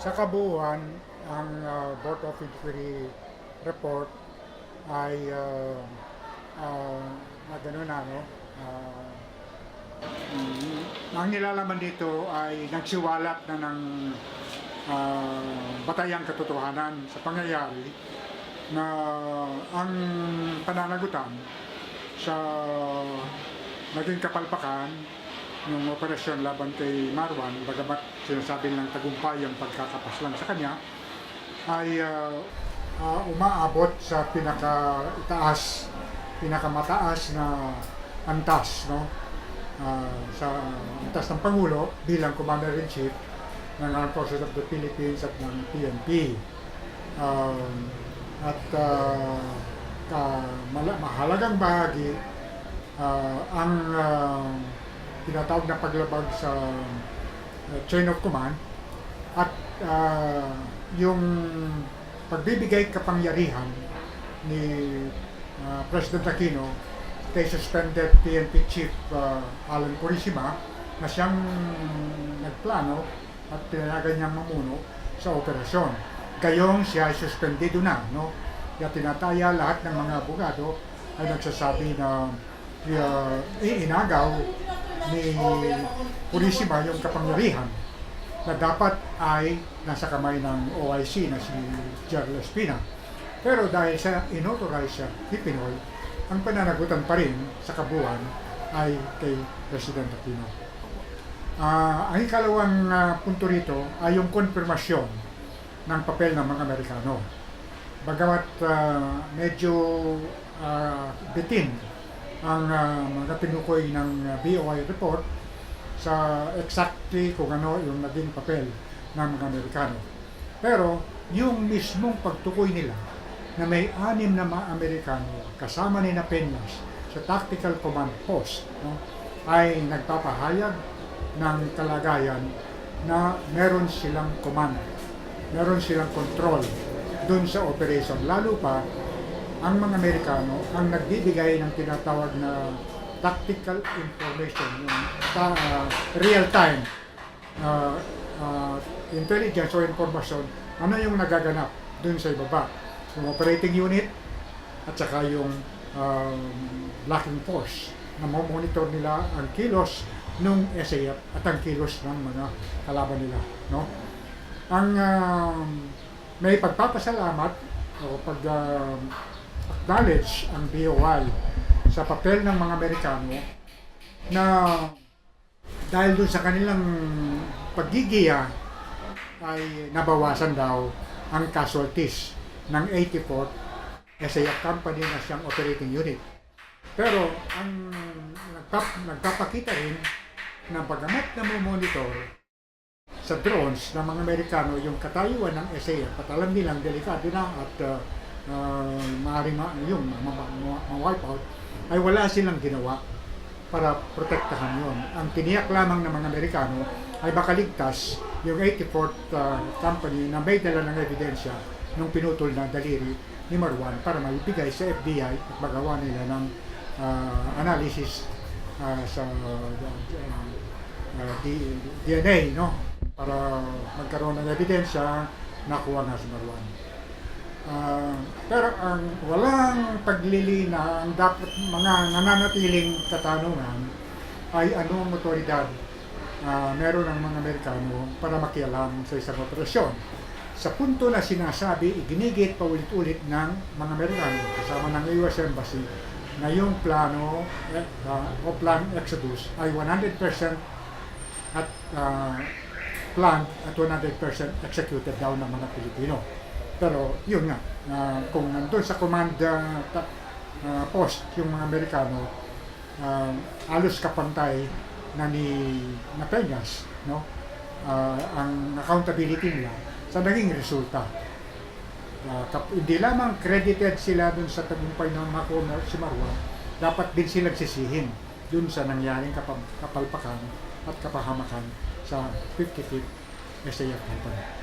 Sa kabuuan, ang uh, Board of Inquiry report ay uh, uh, na gano'n na, no? Uh, mm, ang nilalaman dito ay nagsiwalat na ng uh, batayang katotohanan sa pangyayari na ang pananagutan sa naging kapalpakan yung operasyon laban kay Marwan, bagamat sinasabi ng tagumpay ang pagkakapaslang sa kanya, ay ah, ah, umaabot sa pinaka-itaas, pinakamataas na antas, no? Ah, sa antas ng Pangulo bilang Commander-in-Chief ng Armed Forces of the Philippines at ng PNP. Um, at ah, ka- mahalagang bahagi ah, ang ah, tinatawag na paglabag sa uh, chain of command at ah, yung pagbibigay kapangyarihan ni ah, President Aquino kay suspended PNP Chief ah, Alan Purisima na siyang nagplano at tinayagan niyang mamuno sa operasyon. Gayong siya ay suspendido na, no? Kaya tinataya lahat ng mga abogado ay nagsasabi na uh, iinagaw ni Purisima yung kapangyarihan na dapat ay nasa kamay ng OIC na si Gerald Espina. Pero dahil sa inauthorize siya ni Pinoy, ang pananagutan pa rin sa kabuuan ay kay President Aquino. Ah, ang ikalawang ah, punto rito ay yung konfirmasyon ng papel ng mga Amerikano. Bagamat ah, medyo ah, bitin ang ah, mga tinukoy ng ah, BOI report sa exactly kung ano yung naging papel ng mga Amerikano. Pero yung mismong pagtukoy nila na may anim na mga Amerikano kasama ni na Peñas sa Tactical Command Post no, ay nagpapahayag ng kalagayan na meron silang command, meron silang control dun sa operation. Lalo pa, ang mga Amerikano ang nagbibigay ng tinatawag na tactical information, yung ta- uh, real-time uh, uh, intelligence o informasyon, ano yung nagaganap dun sa ibaba. Yung operating unit at saka yung um, blocking force na monitor nila ang kilos ng SAF at ang kilos ng mga kalaban nila. No? Ang um, may pagpapasalamat o pag um, acknowledge ang BOI sa papel ng mga Amerikano na dahil doon sa kanilang paggigiya ay nabawasan daw ang casualties ng 84th SAF company na siyang operating unit. Pero ang nagpap, nagpapakita rin na pagamat na monitor sa drones ng mga Amerikano yung katayuan ng SAF at alam nilang delikado na at uh, uh, maaaring ma, yung ma, ma, ma, ma-wipe out ay wala silang ginawa para protektahan yon. Ang tiniyak lamang ng mga Amerikano ay makaligtas yung 84th uh, company na may dala ng ebidensya nung pinutol na daliri ni Marwan para maibigay sa FBI at magawa nila ng uh, analysis uh, sa uh, uh, DNA no para magkaroon ng ebidensya nakuha na si Marwan. Ah, pero ang walang paglilina, ang dapat mga nananatiling katanungan ay ano ang otoridad ah, meron ng mga Amerikano para makialam sa isang operasyon. Sa punto na sinasabi, iginigit pa ulit-ulit ng mga Amerikano kasama ng US Embassy na yung plano ah, o plan Exodus ay 100% at ah, planned at 100% executed daw ng mga Pilipino. Pero yun nga, ah, kung nandun sa command ah, ta- ah, post yung mga Amerikano, uh, alos kapantay na ni na Peñas, no? Ah, ang accountability nila sa naging resulta. Ah, kap- hindi lamang credited sila dun sa tagumpay ng mga si Marwan, dapat din silang sisihin dun sa nangyaring kapal- kapalpakan at kapahamakan sa 55th SAF company.